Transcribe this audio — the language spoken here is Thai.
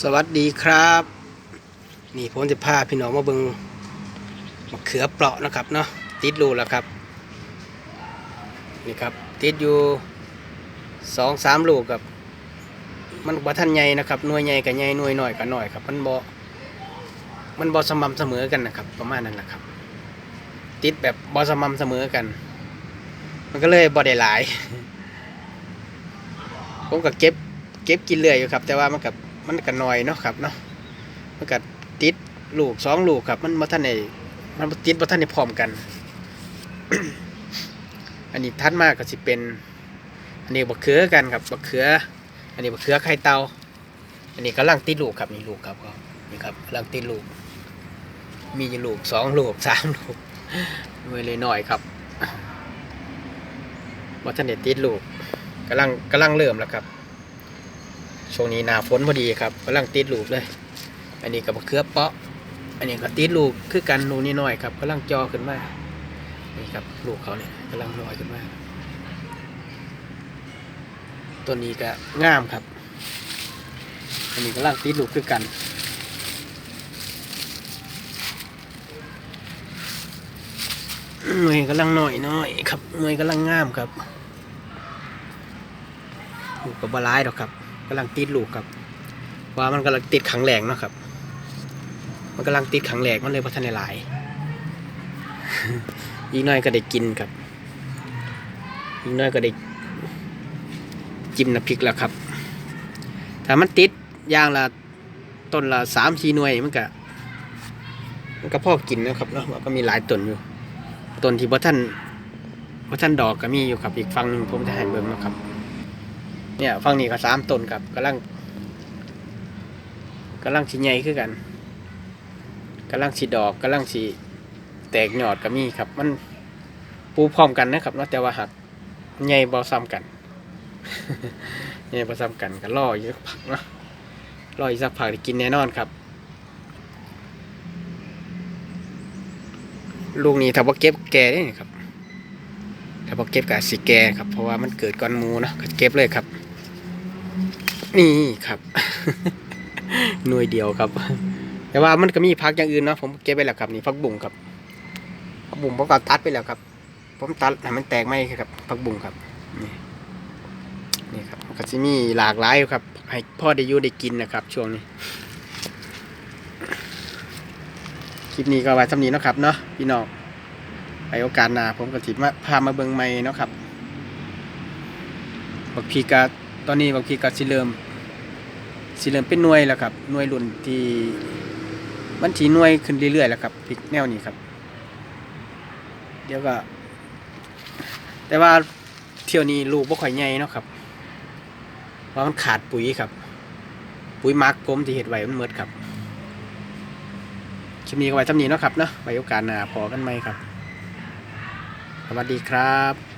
สวัสดีครับ นี่ผมจะพาพี่น้องมาเบิงมะเขือเปราะนะครับเนาะติดรูแล้วครับ นี่ครับติดอยู่สองสามลูกครับ มันบ่ทันใหญ่นะครับหน่วยใหญ่กับใหญ่หน่วยหน้อยกับหน้อยครับมันบ่มันบ่สม่ำเสมอกันนะครับ ประมาณนั้นแหละครับ ติดแบบบ่สม่ำเสมอกัน มันก็เลยบ่ได้หลาย ผมก็เก็บเก็บกินเรื่อยอยู่ครับ แต่ว่ามันกับ มันก็น้อยเนาะครับเนาะมันก็ติดลูกสองลูกครับ มันมาท่านในมันติดมาท่านในพร้อมกัน อันนี้ทัดมากก็สิเป็น อันนี้บักเขือกันครับบักเขือ อันนี้บักเขือไข่เตาอันนี้กำลังติดลูกครับนี่ลูกครับก็นี่ครับกำลังติดลูก มีอยู่ลูกสองลูกสามลูกมือเลยหน่อยครับว่าท่านเด็ติดลูกกำลังกำลังเริ่มแล้วครับ ช่วงนี้หนาฝนพอดีครับกำลังติดลูกเลย อันนี้กับมะเขือเปาะ อันนี้ก็ติดลูกคือกันลูกนิดหน่อยครับกำลังจอขึ้นมานี่ครับลูกเขาเนี่ยกำลังลอยขึ้นมาตัวนี้ก็งามครับ อันนี้กำลังติดลูกคือกันหน่วยกำลังหน่อยน้อยครับหน่วยกำลังงามครับลูกกับบาลายดอกครับ กำลังติดลูกครับ ว่ามันกำลังติดขังแหลงเนาะครับ มันกำลังติดขังแหลกมันเลยพัฒนาหลายอีกน้อยก็ได้กินครับอีกน้อยก็ได้จิ้มน้ำพริกแล้วครับ ถ้ามันติดย่างละต้นละสามสี่หน่วยมันก็มันก็พอกินนะครับเนาะมันก็มีหลายต้นอยู่ต้นที่บ่ท่านบ่ท่านดอกก็มีอยู่ครับอีกฝั่งหนึ่งผมจะให้เบิ่งนะครับ เนี่ยฝั่งนี้ก็สามต้นครับกำลังกำลังสีใหญ่ขึ้นกันกำลังสีดอกกำลังสีแตกหยอดก็มีครับ มันปูพร้อมกันนะครับนะแต่ว่าหักใหญ่บ่ซ้ำกันใหญ่บ่ซ้ำกันก็รออยู่สักพักเนาะรออีกสักพักได้กินแน่นอนครับ ลูกนี้ถ้าบ่เก็บแก่ได้นี่ครับถ้าบ่เก็บก็สิแก่ครับเพราะว่ามันเกิดก่อนมูเนาะก็เก็บเลยครับ นี่ครับ หน่วยเดียวครับ แต่ว่ามันก็มีพักอย่างอื่นเนาะผมเก็บไปแล้วครับนี่พักบุ้งครับพักบุ้งผมก็ตัดไปแล้วครับ ผมตัดให้มันแตกไหมครับพักบุ้งครับนี่นี่ครับก็จะมีหลากหลายครับ ให้พ่อได้อยู่ได้กินนะครับ ช่วงนี้คลิปนี้ก็ไว้สำนี้นะครับเนาะพี่น้องไปโอกาสหน้าผมก็สิมาพามาเบิงใหม่เนาะครับบักพีกา ตอนนี้บักพีกาสิเริ่มสิเริ่มเป็นหน่วยแล้วครับหน่วยรุ่นที่มันสีหน่วยขึ้นเรื่อยๆแล้วครับพริกแนวนี้ครับ เดี๋ยวก็ แต่ว่าเที่ยวนี้ลูกบ่ค่อยใหญ่เนาะครับเพราะมันขาดปุ๋ยครับ ปุ๋ยมักผมที่เห็ดไว้มันเมิดครับคลิปนี้ก็ไว้ทำนี้เนาะครับเนาะไว้โอกาสหน้าพอกันไหมครับ สวัสดีครับ